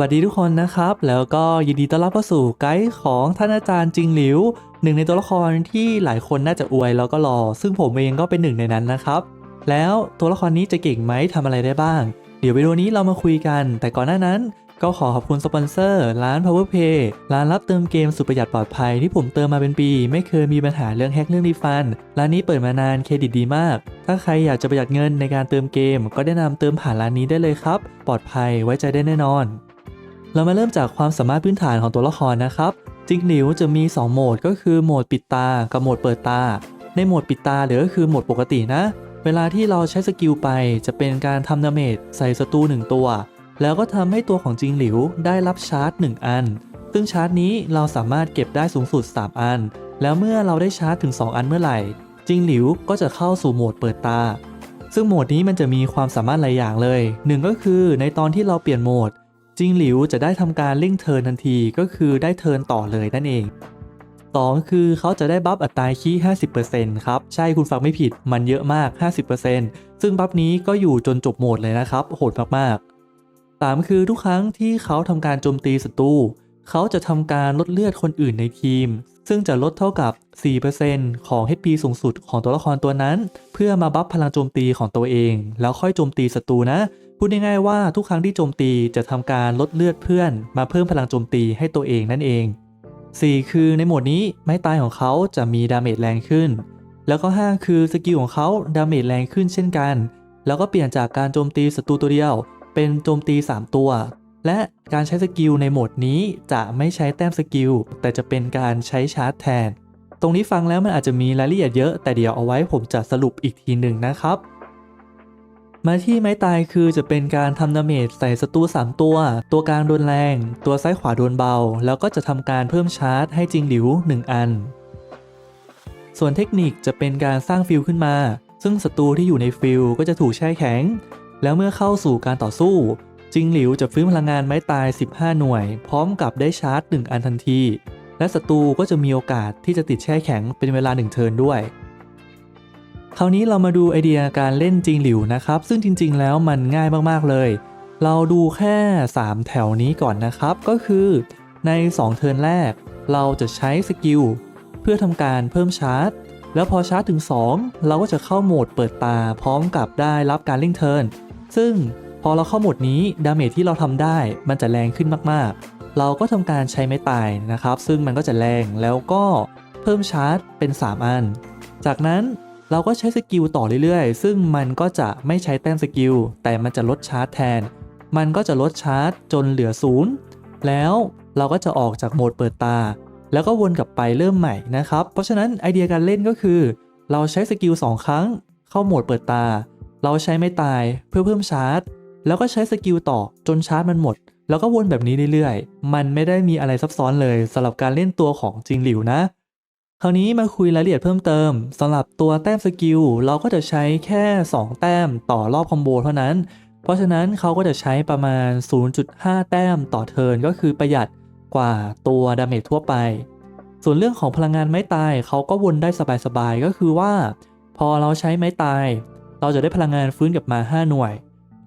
วัสดีทุกคนนะครับ แล้วก็ยินดีต้อนรับเข้าสู่ไกด์ของท่านอาจารย์จิงหลิว หนึ่งในตัวละครที่หลายคนน่าจะอวยแล้วก็รอ ซึ่งผมเองก็เป็นหนึ่งในนั้นนะครับ แล้วตัวละครนี้จะเก่งไหมทำอะไรได้บ้าง เดี๋ยววิดีโอนี้เรามาคุยกัน แต่ก่อนหน้านั้น ก็ขอขอบคุณสปอนเซอร์ ร้าน PowerPay ร้านรับเติมเกมสุดประหยัดปลอดภัยที่ผมเติมมาเป็นปี ไม่เคยมีปัญหาเรื่องแฮกเรื่องรีฟันร้านนี้เปิดมานานเครดิตดีมาก ถ้าใครอยากจะประหยัดเงินในการเติมเกม ก็แนะนำเติมผ่านร้านนี้ได้เลยครับ ปลอดภัยไว้ใจได้แน่นอน เรามาเริ่มจากความสามารถพื้นฐานของตัวละครนะครับ จิงหลิวจะมี 2 โหมดก็คือโหมดปิดตา กับโหมดเปิดตา ในโหมดปิดตาหรือก็คือโหมดปกตินะ เวลาที่เราใช้สกิลไปจะเป็นการทำดาเมจใส่ศัตรู1ตัว แล้วก็ทำให้ตัวของจิงหลิวได้รับชาร์จ 1 อัน ซึ่งชาร์จนี้เราสามารถเก็บได้สูงสุด 3 อัน แล้วเมื่อเราได้ชาร์จถึง 2 อันเมื่อไหร่ จิงหลิวก็จะเข้าสู่โหมดเปิดตา ซึ่งโหมดนี้มันจะมีความสามารถหลายอย่างเลยหนึ่งก็คือในตอนที่เราเปลี่ยนโหมด จิงหลิวจะได้ทำการเล่งเทินทันทีก็คือได้เทินต่อเลยนั่นเอง 2 คือเขาจะได้บัฟอัตราคี50%ครับ ใช่คุณฟังไม่ผิดมันเยอะมาก 50%ซึ่งบัฟนี้ก็อยู่จนจบโหมดเลยนะครับ โหดมากๆ 3 คือทุกครั้งที่เขาทำการโจมตีศัตรูเขาจะทำการลดเลือดคนอื่นในทีม ซึ่งจะลดเท่ากับ 4%ของ HP สูงสุดของตัวละครตัวนั้น เพื่อมาบัฟพลังโจมตีของตัวเอง แล้วค่อยโจมตีศัตรูนะ พูดง่ายๆว่าทุกครั้งที่โจมตีจะทำการลดเลือดเพื่อน มาเพิ่มพลังโจมตีให้ตัวเองนั่นเอง 4 คือในโหมดนี้ไม้ตายของเขาจะมีดาเมจแรงขึ้น แล้วก็ 5 คือสกิลของเขาดาเมจแรงขึ้นเช่นกัน แล้วก็เปลี่ยนจากการโจมตีศัตรูตัวเดียว เป็นโจมตี 3 ตัว และการใช้สกิลในโหมดนี้จะไม่ใช้แต้มสกิล แต่จะเป็นการใช้ชาร์จแทน ตรงนี้ฟังแล้วมันอาจจะมีรายละเอียดเยอะ แต่เดี๋ยวเอาไว้ผมจะสรุปอีกทีหนึ่งนะครับ มาที่ไม้ตายคือจะเป็นการทำดาเมจใส่ศัตรู3 ตัว ตัวกลางโดนแรง ตัวซ้ายขวาโดนเบา แล้วก็จะทำการเพิ่มชาร์จให้จริงหลิว 1 อัน ส่วนเทคนิคจะเป็นการสร้างฟิลขึ้นมา ซึ่งศัตรูที่อยู่ในฟิลก็จะถูกแช่แข็ง แล้วเมื่อเข้าสู่การต่อสู้ จิงหลิวจะฟื้นพลังงานไม้ตาย 15 หน่วย พร้อมกับได้ชาร์จ 1 อันทันที และศัตรูก็จะมีโอกาสที่จะติดแช่แข็งเป็นเวลา 1 เทิร์นด้วย คราวนี้เรามาดูไอเดียการเล่นจิงหลิวนะครับ ซึ่งจริง ๆ แล้วมันง่ายมากๆเลย เราดูแค่ 3 แถวนี้ก่อนนะครับ ก็คือ ใน 2 เทิร์นแรก เราจะใช้สกิลเพื่อทำการเพิ่มชาร์จแล้วพอชาร์จถึง 2 เราก็จะเข้าโหมดเปิดตาพร้อมกับได้รับการเร่งเทิร์นซึ่ง พอเราเข้าโหมดนี้ดาเมจที่เราทำได้มันจะแรงขึ้นมากๆ เราก็ทำการใช้ไม้ตายนะครับ ซึ่งมันก็จะแรงแล้วก็เพิ่มชาร์จเป็น 3 อัน จากนั้นเราก็ใช้สกิลต่อเรื่อยๆ ซึ่งมันก็จะไม่ใช้แต้มสกิลแต่มันจะลดชาร์จแทน มันก็จะลดชาร์จจนเหลือศูนย์แล้วเราก็จะออกจากโหมดเปิดตา แล้วก็วนกลับไปเริ่มใหม่นะครับ เพราะฉะนั้นไอเดียการเล่นก็คือ เราใช้สกิล2ครั้ง เข้าโหมดเปิดตา เราใช้ไม่ตายเพื่อเพิ่มชาร์จ แล้วก็ใช้สกิลต่อจนชาร์จมันหมด แล้วก็วนแบบนี้เรื่อยๆ มันไม่ได้มีอะไรซับซ้อนเลยสำหรับการเล่นตัวของจิงหลิวนะ คราวนี้มาคุยรายละเอียดเพิ่มเติมสำหรับตัวแต้มสกิลเราก็จะใช้แค่ 2 แต้มต่อรอบคอมโบเท่านั้น เพราะฉะนั้นเขาก็จะใช้ประมาณ 0.5 แต้มต่อเทิร์นก็คือประหยัดกว่าตัวดาเมจทั่วไป ส่วนเรื่องของพลังงานไม้ตายเขาก็วนได้สบายๆก็คือว่า พอเราใช้ไม้ตาย เราจะได้พลังงานฟื้นกลับมา 5 หน่วย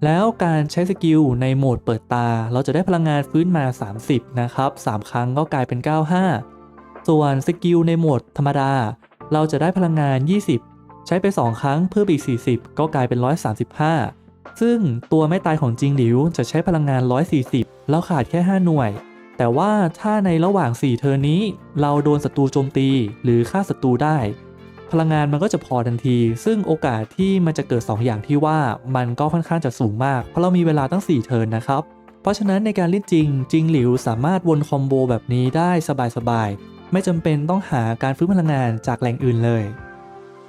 แล้วการใช้สกิลในโหมดเปิดตา เราจะได้พลังงานฟื้นมา 30 นะครับ 3 ครั้งก็กลายเป็น 95 ส่วนสกิลในโหมดธรรมดา เราจะได้พลังงาน 20 ใช้ไป 2 ครั้งเพิ่มอีก 40 ก็กลายเป็น 135 ซึ่งตัวไม่ตายของจริงหลิวจะใช้พลังงาน 140 แล้วขาดแค่ 5 หน่วย แต่ว่าถ้าในระหว่าง 4 เทอร์นนี้ เราโดนศัตรูโจมตีหรือฆ่าศัตรูได้ พลังงานมันก็จะพอทันที ซึ่งโอกาสที่มันจะเกิด 2 อย่างที่ว่ามันก็ค่อนข้างจะสูงมาก เพราะเรามีเวลาตั้ง 4 เทิร์นนะครับ เพราะฉะนั้นในการเล่นจริงจิงหลิวสามารถวนคอมโบแบบนี้ได้สบายๆ ไม่จำเป็นต้องหาการฟื้นพลังงานจากแหล่งอื่นเลย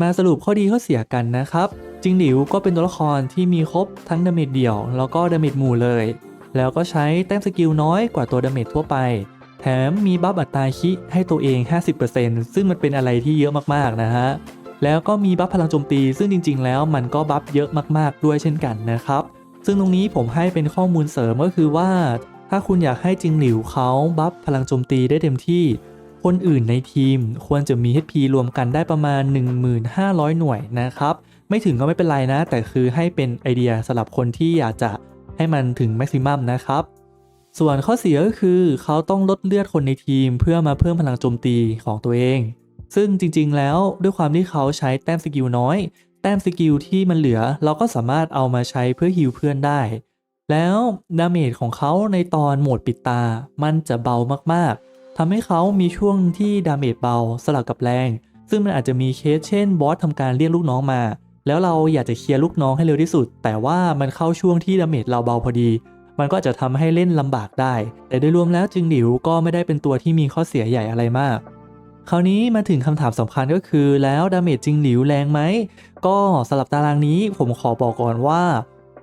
มาสรุปข้อดีข้อเสียกันนะครับจิงหลิวก็เป็นตัวละครที่มีครบทั้งดาเมจเดี่ยว แล้วก็ดาเมจหมู่เลย แล้วก็ใช้แต้มสกิลน้อยกว่าตัวดาเมจทั่วไป แถมมีบัฟอัตราคิให้ตัวเอง 50%ซึ่งมันเป็นอะไรที่เยอะมากๆนะฮะ แล้วก็มีบัฟพลังโจมตี ซึ่งจริง ๆ แล้วมันก็บัฟเยอะมากๆ ด้วยเช่นกันนะครับ ซึ่งตรงนี้ผมให้เป็นข้อมูลเสริมก็คือว่า ถ้าคุณอยากให้จิงหลิวเขาบัฟพลังโจมตีได้เต็มที่ คนอื่นในทีมควรจะมี HP รวมกันได้ประมาณ 1500 หน่วยนะครับ ไม่ถึงก็ไม่เป็นไรนะ แต่คือให้เป็นไอเดียสำหรับคนที่อยากจะให้มันถึงแม็กซิมัมนะครับ ส่วนข้อเสียก็คือเขาต้องลดเลือดคนในทีมเพื่อมาเพิ่มพลังโจมตีของตัวเอง ซึ่งจริงๆ แล้วด้วยความที่เขาใช้แต้มสกิลน้อย แต้มสกิลที่มันเหลือเราก็สามารถเอามาใช้เพื่อฮิวเพื่อนได้ แล้วดาเมจของเขาในตอนโหมดปิดตา มันจะเบามากๆทำให้เขามีช่วงที่ดาเมจเบาสลับกับแรง ซึ่งมันอาจจะมีเคสเช่นบอสทำการเรียกลูกน้องมา แล้วเราอยากจะเคลียร์ลูกน้องให้เร็วที่สุด แต่ว่ามันเข้าช่วงที่ดาเมจเราเบาพอดี มันก็จะทำให้เล่นลำบากได้ แต่โดยรวมแล้วจึงหลิวก็ไม่ได้เป็นตัวที่มีข้อเสียใหญ่อะไรมาก คราวนี้มาถึงคำถามสำคัญก็คือแล้วดาเมจจิงหลิวแรงไหม ก็สำหรับตารางนี้ผมขอบอกก่อนว่า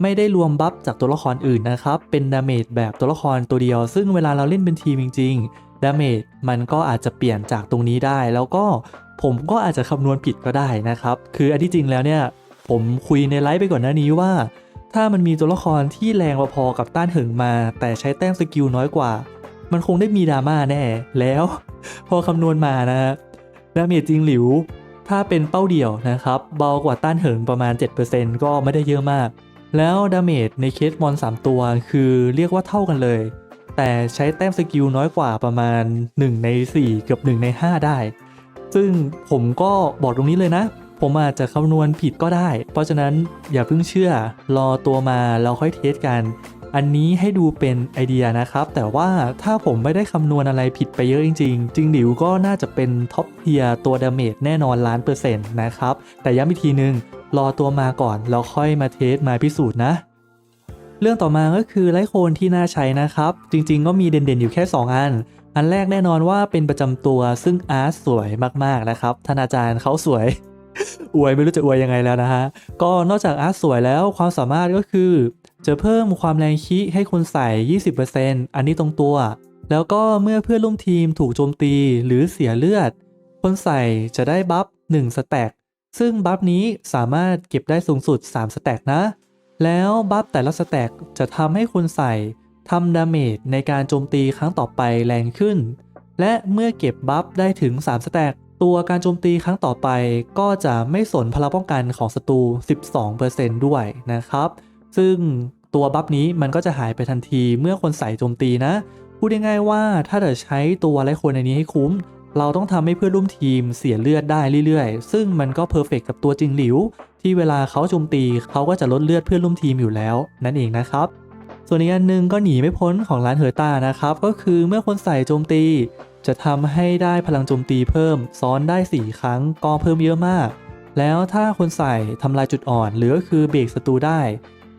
ไม่ได้รวมบัฟจากตัวละครอื่นนะครับ เป็นดาเมจแบบตัวละครตัวเดียว ซึ่งเวลาเราเล่นเป็นทีมจริงๆ ดาเมจมันก็อาจจะเปลี่ยนจากตรงนี้ได้ แล้วก็ผมก็อาจจะคำนวณผิดก็ได้นะครับ คืออันที่จริงแล้วเนี่ย ผมคุยในไลฟ์ไปก่อนหน้านี้ว่า ถ้ามันมีตัวละครที่แรงพอๆกับต้านเหิงมา แต่ใช้แต้มสกิลน้อยกว่า มันคงได้มีดราม่าแน่ แล้ว พอคำนวณมานะฮะดาเมจจริงหลิว ถ้าเป็นเป้าเดี่ยวนะครับ เบากว่าต้านเหิงประมาณ 7%ก็ไม่ได้เยอะมาก แล้วดาเมจในเคสมอน 3 ตัวคือเรียกว่าเท่ากันเลย แต่ใช้แต้มสกิลน้อยกว่าประมาณ 1 ใน 4 เกือบ 1 ใน 5 ได้ ซึ่งผมก็บอกตรงนี้เลยนะ ผมอาจจะคำนวณผิดก็ได้ เพราะฉะนั้นอย่าเพิ่งเชื่อ รอตัวมาเราค่อยเทสกัน อันนี้ให้ดูเป็นไอเดียนะครับ แต่ว่าถ้าผมไม่ได้คำนวณอะไรผิดไปเยอะจริงๆ จริงหลิวก็น่าจะเป็นท็อปเทียตัวดาเมจแน่นอนล้านเปอร์เซ็นต์นะครับ แต่ย้ำอีกทีนึง รอตัวมาก่อนเราค่อยมาเทสมาพิสูจน์นะเรื่องต่อมาก็คือไลโคนที่น่าใช้นะครับ จริงๆ ก็มีเด่นๆ อยู่แค่ 2 อัน อันแรกแน่นอนว่าเป็นประจำตัวซึ่งอาร์ตสวยมากๆนะครับท่านอาจารย์เขาสวย อวยไม่รู้จะอวยยังไงแล้วนะฮะ ก็นอกจากอาร์ตสวยแล้วความสามารถก็คือ จะเพิ่มความแรงคิให้คนใส่ 20%อันนี้ตรงตัว แล้วก็เมื่อเพื่อนร่วมทีมถูกโจมตีหรือเสียเลือด คนใส่จะได้บัฟ1สแต็กซึ่งบัฟนี้สามารถเก็บได้สูงสุด 3 สแต็กนะ แล้วบัฟแต่ละสแต็กจะทำให้คนใส่ทำดาเมจในการโจมตีครั้งต่อไปแรงขึ้น และเมื่อเก็บบัฟได้ถึง 3 สแต็ก ตัวการโจมตีครั้งต่อไปก็จะไม่สนพลังป้องกันของศัตรู 12%ด้วยนะครับ ซึ่งตัวบัฟนี้มันก็จะหายไปทันทีเมื่อคนใส่โจมตีนะ พูดง่ายๆว่าถ้าเราใช้ตัวไรคนในนี้ให้คุ้ม เราต้องทำให้เพื่อนร่วมทีมเสียเลือดได้เรื่อยๆ ซึ่งมันก็เพอร์เฟกกับตัวจริงหลิว ที่เวลาเขาโจมตีเขาก็จะลดเลือดเพื่อนร่วมทีมอยู่แล้ว นั่นเองนะครับส่วนอีกอันหนึ่งก็หนีไม่พ้นของร้านเฮอร์ตานะครับ ก็คือเมื่อคนใส่โจมตี จะทำให้ได้พลังโจมตีเพิ่ม ซ้อนได้ 4 ครั้งก็เพิ่มเยอะมาก แล้วถ้าคนใส่ทำลายจุดอ่อนหรือก็คือเบรกศัตรูได้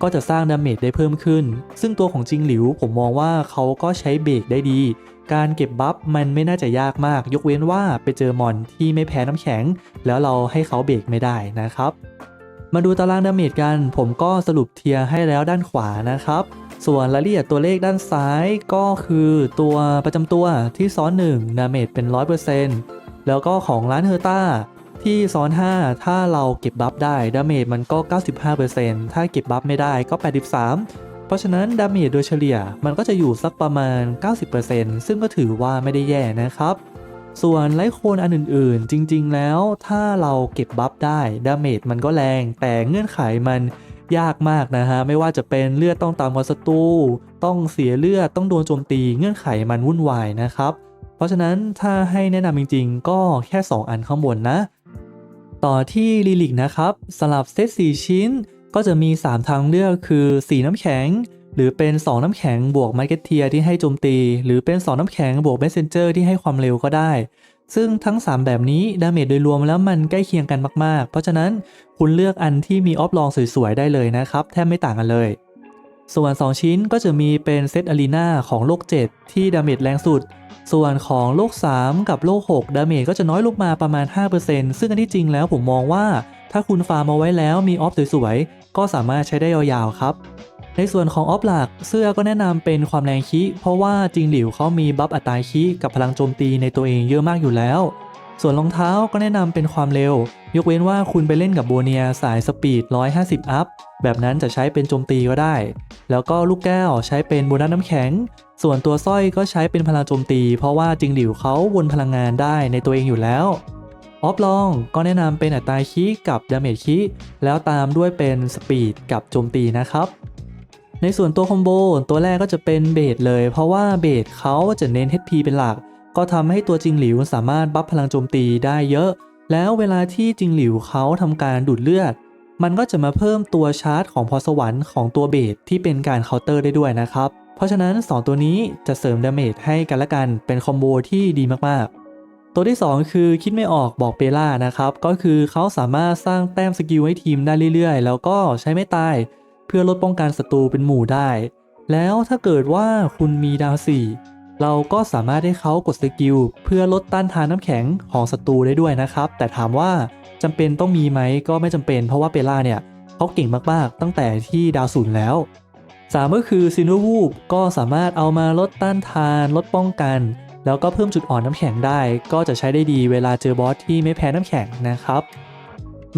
ก็จะสร้างดาเมจได้เพิ่มขึ้น ซึ่งตัวของจิงหลิวผมมองว่าเขาก็ใช้เบรกได้ดี การเก็บบัฟมันไม่น่าจะยากมาก ยกเว้นว่าไปเจอมอนที่ไม่แพ้น้ำแข็ง แล้วเราให้เขาเบรกไม่ได้นะครับ มาดูตารางดาเมจกัน ผมก็สรุปเทียร์ให้แล้วด้านขวานะครับ ส่วนรายละเอียดตัวเลขด้านซ้ายก็คือตัวประจำตัวที่ซ้อน 1 ดาเมจเป็น 100%แล้วก็ของร้านเฮอร์ต้าที่ซ้อน 5 ถ้าเราเก็บบัฟได้ ดาเมจมันก็ 95%ถ้าเก็บบัฟไม่ได้ก็ 83 เพราะฉะนั้น ดาเมจโดยเฉลี่ยมันก็จะอยู่สักประมาณ 90%ซึ่งก็ถือว่าไม่ได้แย่นะครับ ส่วนไลท์โคนอันอื่นๆ จริงๆแล้วถ้าเราเก็บบัฟได้ ดาเมจมันก็แรง แต่เงื่อนไขมัน ยากมากนะฮะ ไม่ว่าจะเป็นเลือดต้องตามกว่าศัตรูต้องเสียเลือดต้องโดนโจมตีเงื่อนไขมันวุ่นวายนะครับ เพราะฉะนั้นถ้าให้แนะนำจริงๆ ก็แค่ 2 อันข้างบนนะ ต่อที่ลิลิกนะครับสลับเซต4ชิ้น ก็จะมี 3 ทางเลือกคือสีน้ำแข็ง หรือเป็น 2 น้ำแข็งบวกมาร์เก็ตเทียที่ให้โจมตี หรือเป็น 2 น้ำแข็งบวกเมสเซนเจอร์ที่ให้ความเร็วก็ได้ ซึ่งทั้ง 3 แบบนี้ดาเมจโดยรวมแล้วมันใกล้เคียงกันมากๆ เพราะฉะนั้นคุณเลือกอันที่มีออฟลองสวยๆ ได้เลยนะครับ แทบไม่ต่างกันเลย ส่วน 2 ชิ้นก็จะมีเป็นเซตอารีนาของโลก 7 ที่ดาเมจแรงสุด ส่วนของโลก 3 กับโลก 6 ดาเมจก็จะน้อยลงมาประมาณ 5%ซึ่งอันที่จริงแล้วผมมองว่า ถ้าคุณฟาร์มเอาไว้แล้วมีออฟสวยๆ ก็สามารถใช้ได้ยาวๆครับ ในส่วนของออฟหลักเสื้อก็แนะนำเป็นความแรงคิ เพราะว่าจริงหลิวเขามีบัฟอัตราคิกับพลังโจมตีในตัวเองเยอะมากอยู่แล้ว ส่วนรองเท้าก็แนะนำเป็นความเร็ว ยกเว้นว่าคุณไปเล่นกับโบเนียสายสปีด 150 อัพ แบบนั้นจะใช้เป็นโจมตีก็ได้ แล้วก็ลูกแก้วใช้เป็นโบนัสน้ำแข็ง ส่วนตัวสร้อยก็ใช้เป็นพลังโจมตี เพราะว่าจริงหลิวเขาวนพลังงานได้ในตัวเองอยู่แล้วออฟลองก็แนะนำเป็นอัตราคิกับดาเมจคิแล้วตามด้วยเป็นสปีดกับโจมตีนะครับ ในส่วนตัวคอมโบตัวแรกก็จะเป็นเบสเลย เพราะว่าเบสเขาจะเน้น HP เป็นหลัก ก็ทำให้ตัวจิงหลิวสามารถบัฟพลังโจมตีได้เยอะ แล้วเวลาที่จิงหลิวเขาทำการดูดเลือด มันก็จะมาเพิ่มตัวชาร์จของพรสวรรค์ของตัวเบสที่เป็นการเคาน์เตอร์ได้ด้วยนะครับ เพราะฉะนั้น 2 ตัวนี้จะเสริมดาเมจให้กันและกันเป็นคอมโบที่ดีมากๆ ตัวที่ 2 คือคิดไม่ออกบอกเปล่านะครับก็คือเขาสามารถสร้างแต้มสกิลให้ทีมได้เรื่อยๆ แล้วก็ใช้ไม่ตาย เพื่อลดป้องกันศัตรูเป็นหมู่ได้ แล้วถ้าเกิดว่าคุณมีดาวสี่เราก็สามารถให้เขากดสกิลเพื่อลดต้านทานน้ำแข็งของศัตรูได้ด้วยนะครับ แต่ถามว่าจำเป็นต้องมีไหมก็ไม่จำเป็นเพราะว่าเปล่าเนี่ยเขาเก่งมากๆ ตั้งแต่ที่ดาวศูนย์แล้ว 3 ก็คือซินเวูบก็สามารถเอามาลดต้านทาน ลดป้องกัน แล้วก็เพิ่มจุดอ่อนน้ำแข็งได้ ก็จะใช้ได้ดีเวลาเจอบอสที่ไม่แพ้น้ำแข็งนะครับ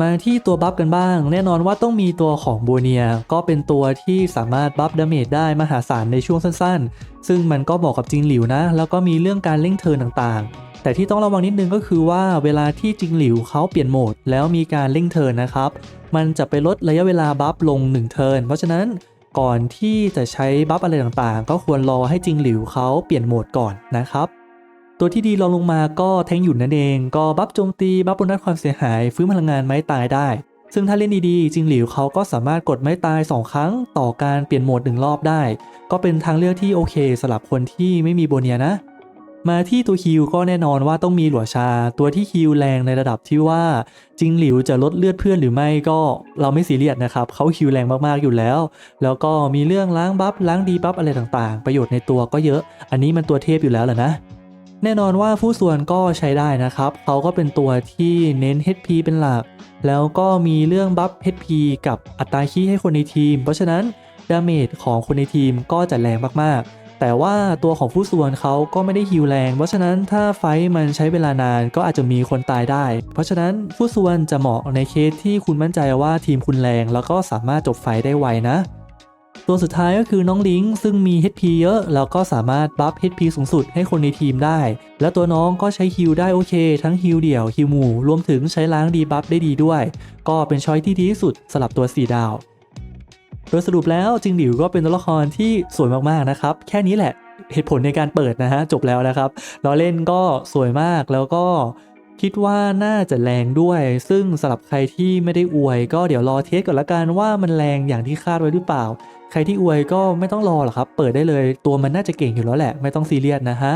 มาที่ตัวบัฟกันบ้าง แน่นอนว่าต้องมีตัวของโบเนีย ก็เป็นตัวที่สามารถบัฟดาเมจได้มหาศาลในช่วงสั้นๆ ซึ่งมันก็บอกกับจิงหลิวนะ แล้วก็มีเรื่องการเร่งเทิร์นต่างๆ แต่ที่ต้องระวังนิดนึงก็คือว่าเวลาที่จิงหลิวเขาเปลี่ยนโหมด แล้วมีการเร่งเทิร์นนะครับ มันจะไปลดระยะเวลาบัฟลง 1 เทิร์นเพราะฉะนั้นก่อนที่จะใช้บัฟอะไรต่างๆ ก็ควรรอให้จิงหลิวเขาเปลี่ยนโหมดก่อนนะครับ ตัวที่ดีรองลงมาก็แทงหยุ่นั่นเอง ก็บัฟโจมตีบัฟบนัสความเสียหาย ฟื้นพลังงานไม้ตายได้ ซึ่งถ้าเล่นดีๆจิงหลิวเขาก็สามารถกดไม้ตาย 2 ครั้ง ต่อการเปลี่ยนโหมดหนึ่งรอบได้ ก็เป็นทางเลือกที่โอเคสำหรับคนที่ไม่มีโบเนียนะ มาที่ตัวฮิวก็แน่นอนว่าต้องมีหลัวชา ตัวที่ฮิวแรงในระดับที่ว่าจิงหลิวจะลดเลือดเพื่อนหรือไม่ก็เราไม่ซีเรียสนะครับเขาฮิวแรงมากๆอยู่แล้ว แล้วก็มีเรื่องล้างบัฟล้างดีบัฟอะไรต่างๆ ประโยชน์ในตัวก็เยอะ อันนี้มันตัวเทพอยู่แล้วแหละนะ แน่นอนว่าผู้ส่วนก็ใช้ได้นะครับ เขาก็เป็นตัวที่เน้น HP เป็นหลัก แล้วก็มีเรื่องบัฟ HP กับอัตราคีให้คนในทีม เพราะฉะนั้นดาเมจของคนในทีมก็จะแรงมากๆ แต่ว่าตัวของผู้ส่วนเขาก็ไม่ได้ฮิวแรง เพราะฉะนั้นถ้าไฟมันใช้เวลานานก็อาจจะมีคนตายได้ เพราะฉะนั้นผู้ส่วนจะเหมาะในเคสที่คุณมั่นใจว่าทีมคุณแรง แล้วก็สามารถจบไฟได้ไวนะ ตัวสุดท้ายก็คือน้องลิงซึ่งมี HP เยอะ แล้วก็สามารถบัฟ HP สูงสุดให้คนในทีมได้ และตัวน้องก็ใช้ฮิลได้โอเค ทั้งฮิลเดี่ยวฮิลหมู่ รวมถึงใช้ล้างดีบัฟได้ดีด้วย ก็เป็นช้อยที่ดีที่สุดสำหรับตัว 4 ดาว โดยสรุปแล้วจิงหลิวก็เป็นตัวละครที่สวยมากๆนะครับ แค่นี้แหละเหตุผลในการเปิดนะฮะจบแล้วนะครับเราเล่นก็สวยมากแล้วก็ คิดว่าน่าจะแรงด้วย ซึ่งสำหรับใครที่ไม่ได้อวย ก็เดี๋ยวรอเทสก่อนละกันว่ามันแรงอย่างที่คาดไว้หรือเปล่า ใครที่อวยก็ไม่ต้องรอหรอกครับ เปิดได้เลยตัวมันน่าจะเก่งอยู่แล้วแหละ ไม่ต้องซีเรียสนะฮะ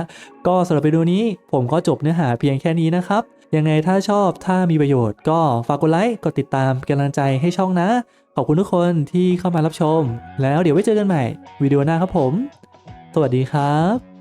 ก็สำหรับวิดีโอนี้ผมก็จบเนื้อหาเพียงแค่นี้นะครับ ยังไงถ้าชอบถ้ามีประโยชน์ ก็ฝากกดไลค์กดติดตามกำลังใจให้ช่องนะ ขอบคุณทุกคนที่เข้ามารับชม แล้วเดี๋ยวไว้เจอกันใหม่วิดีโอหน้าครับผม สวัสดีครับ